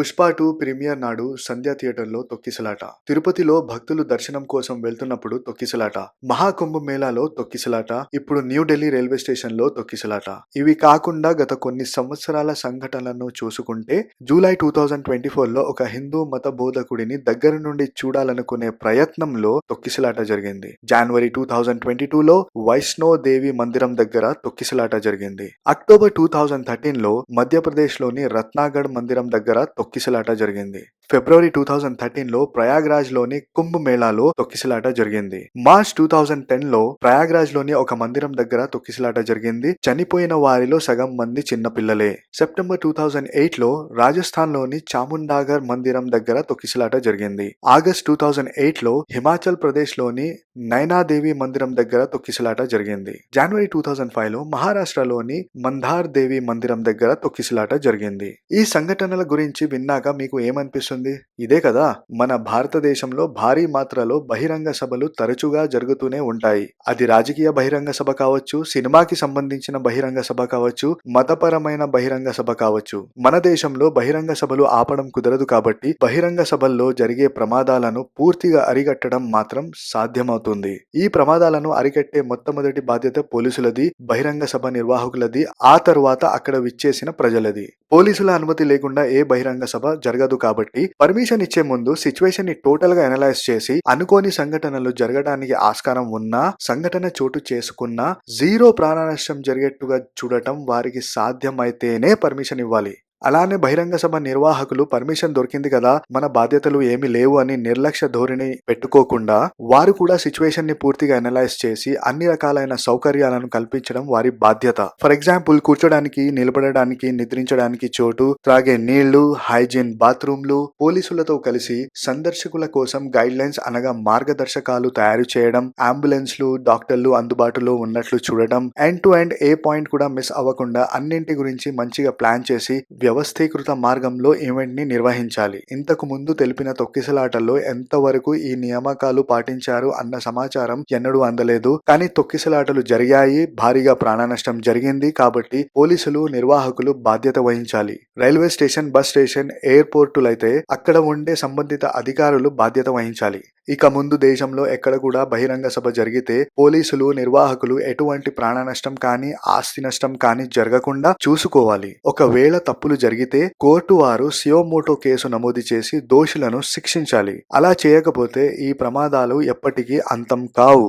Pushpa two premier నాడు సంధ్యా థియేటర్లో తొక్కిసలాట. తిరుపతిలో భక్తులు దర్శనం కోసం వెళ్తున్నప్పుడు తొక్కిసలాట. మహాకుంభ మేళాలో తొక్కిసలాట. ఇప్పుడు న్యూఢిల్లీ రైల్వే స్టేషన్లో తొక్కిసలాట. ఇవి కాకుండా గత కొన్ని సంవత్సరాల సంఘటనలను చూసుకుంటే జూలై టూ థౌజండ్ ట్వంటీ ఫోర్లో ఒక హిందూ మత బోధకుడిని దగ్గర నుండి చూడాలనుకునే ప్రయత్నంలో తొక్కిసలాట జరిగింది. జనవరి టూ థౌజండ్ ట్వంటీ టూ లో వైష్ణో దేవి మందిరం దగ్గర తొక్కిసలాట జరిగింది. అక్టోబర్ టూ థౌజండ్ థర్టీన్లో మధ్యప్రదేశ్లోని రత్నాగఢ్ మందిరం దగ్గర తొక్కిసలాట జరిగింది. ఫిబ్రవరి టూ థౌజండ్ థర్టీన్లో ప్రయాగ్రాజ్లోని కుంభ్ మేళాలో తొక్కిసలాట జరిగింది. మార్చ్ టూ థౌజండ్ టెన్లో ప్రయాగ్రాజ్లోని ఒక మందిరం దగ్గర తొక్కిసలాట జరిగింది. చనిపోయిన వారిలో సగం మంది చిన్న పిల్లలే. సెప్టెంబర్ టూ థౌజండ్ ఎయిట్లో రాజస్థాన్లోని చాముండాగర్ మందిరం దగ్గర తొక్కిసలాట జరిగింది. ఆగస్ట్ టూ థౌజండ్ ఎయిట్లో హిమాచల్ ప్రదేశ్లోని నైనాదేవి మందిరం దగ్గర తొక్కిసలాట జరిగింది. జనవరి టూ థౌజండ్ ఫైవ్లో మహారాష్ట్రలోని మందార్ దేవి మందిరం దగ్గర తొక్కిసలాట జరిగింది. ఈ సంఘటనల గురించి విన్నాక మీకు ఏమనిపిస్తుంది? ఇదే కదా మన భారతదేశంలో భారీ మాత్రలో బహిరంగ సభలు తరచుగా జరుగుతూనే ఉంటాయి. అది రాజకీయ బహిరంగ సభ కావచ్చు సినిమాకి సంబంధించిన బహిరంగ సభ కావచ్చు మతపరమైన బహిరంగ సభ కావచ్చు. మన దేశంలో బహిరంగ సభలు ఆపడం కుదరదు కాబట్టి బహిరంగ సభల్లో జరిగే ప్రమాదాలను పూర్తిగా అరికట్టడం మాత్రం సాధ్యమవుతుంది. ఈ ప్రమాదాలను అరికట్టే మొట్టమొదటి బాధ్యత పోలీసులది బహిరంగ సభ నిర్వాహకులది ఆ తరువాత అక్కడ విచ్చేసిన ప్రజలది. పోలీసుల అనుమతి లేకుండా ఏ బహిరంగ సభ జరగదు కాబట్టి పర్మిషన్ ఇచ్చే ముందు సిచ్యువేషన్ని టోటల్గా అనలైజ్ చేసి అనుకోని సంఘటనలు జరగడానికి ఆస్కారం ఉన్నా సంఘటన చోటు చేసుకున్నా జీరో ప్రాణనష్టం జరిగేట్టుగా చూడటం వారికి సాధ్యమైతేనే పర్మిషన్ ఇవ్వాలి. అలానే బహిరంగ సభ నిర్వాహకులు పర్మిషన్ దొరికింది కదా మన బాధ్యతలు ఏమీ లేవు అని నిర్లక్ష్య ధోరణి పెట్టుకోకుండా వారు కూడా సిచ్యువేషన్ని పూర్తిగా అనలైజ్ చేసి అన్ని రకాలైన సౌకర్యాలను కల్పించడం వారి బాధ్యత. ఫర్ ఎగ్జాంపుల్ కూర్చోడానికి నిలబడడానికి నిద్రించడానికి చోటు త్రాగే నీళ్ళు హైజీన్ బాత్రూమ్లు పోలీసులతో కలిసి సందర్శకుల కోసం గైడ్ లైన్స్ అనగా మార్గదర్శకాలు తయారు చేయడం అంబులెన్స్లు డాక్టర్లు అందుబాటులో ఉన్నట్లు చూడడం end to end a point కూడా మిస్ అవ్వకుండా అన్నింటి గురించి మంచిగా ప్లాన్ చేసి వ్యవస్థీకృత మార్గంలో ఈవెంట్ని నిర్వహించాలి. ఇంతకు ముందు తెలిపిన తొక్కిసలాటల్లో ఎంతవరకు ఈ నియామకాలు పాటించారు అన్న సమాచారం ఎన్నడూ అందలేదు. కానీ తొక్కిసలాటలు జరిగాయి. భారీగా ప్రాణ నష్టం జరిగింది కాబట్టి పోలీసులు నిర్వాహకులు బాధ్యత వహించాలి. రైల్వే స్టేషన్ బస్ స్టేషన్ ఎయిర్పోర్టులైతే అక్కడ ఉండే సంబంధిత అధికారులు బాధ్యత వహించాలి. ఇక ముందు దేశంలో ఎక్కడ కూడా బహిరంగ సభ జరిగితే పోలీసులు నిర్వాహకులు ఎటువంటి ప్రాణ నష్టం కానీ ఆస్తి నష్టం కానీ జరగకుండా చూసుకోవాలి. ఒకవేళ తప్పులు జరిగితే కోర్టు వారు సియోమోటో కేసు నమోదు చేసి దోషులను శిక్షించాలి. అలా చేయకపోతే ఈ ప్రమాదాలు ఎప్పటికీ అంతం కావు.